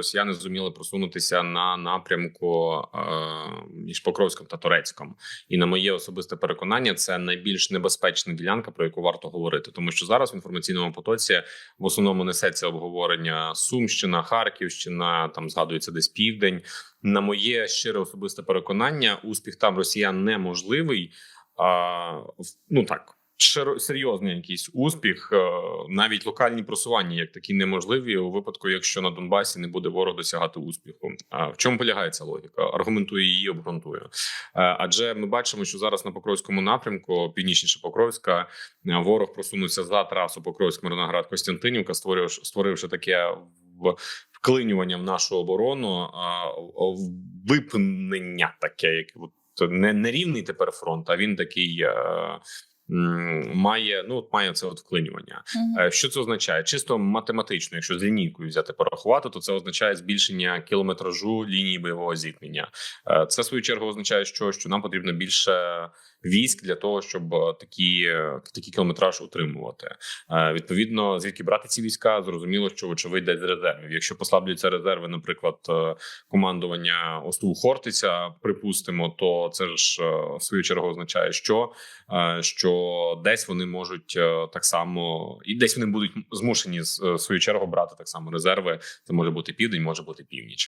росіяни зуміли просунутися на напрямку е, між Покровськом та Турецьком. І на моє особисте переконання, це найбільш небезпечна ділянка, про яку варто говорити, тому що зараз в інформаційному потоці в основному несеться обговорення Сумщина, Харківщина, там згадується десь південь. На моє щире особисте переконання, успіх там росіян неможливий. А, ну так. Серйозний якийсь успіх, е, навіть локальні просування як такі неможливі у випадку, якщо на Донбасі не буде ворог досягати успіху. А в чому полягає ця логіка? Аргументую її, обґрунтую. Е, Адже ми бачимо, що зараз на Покровському напрямку, північніше Покровська, е, ворог просунувся за трасу Покровськ Мирноград Костянтинівка, створивши, створивши таке вклинювання в нашу оборону, випнення таке, як от не, не рівний тепер фронт, а він такий. Має ну от має це от вклинювання. Мгм. Е, Що це означає? Чисто математично, якщо з лінійкою взяти порахувати, то це означає збільшення кілометражу лінії бойового зіткнення. Е, Це в свою чергу означає, що, що нам потрібно більше військ для того, щоб е, такі, такий кілометраж утримувати. Відповідно, звідки брати ці війська, зрозуміло, що вочевидь десь з резервів. Якщо послаблюються резерви, наприклад, командування ОСУ Хортиця, припустимо, то це ж в свою чергу означає, що, е, десь вони можуть е, так само, і десь вони будуть змушені е, в свою чергу брати так само резерви. Це може бути південь, може бути північ.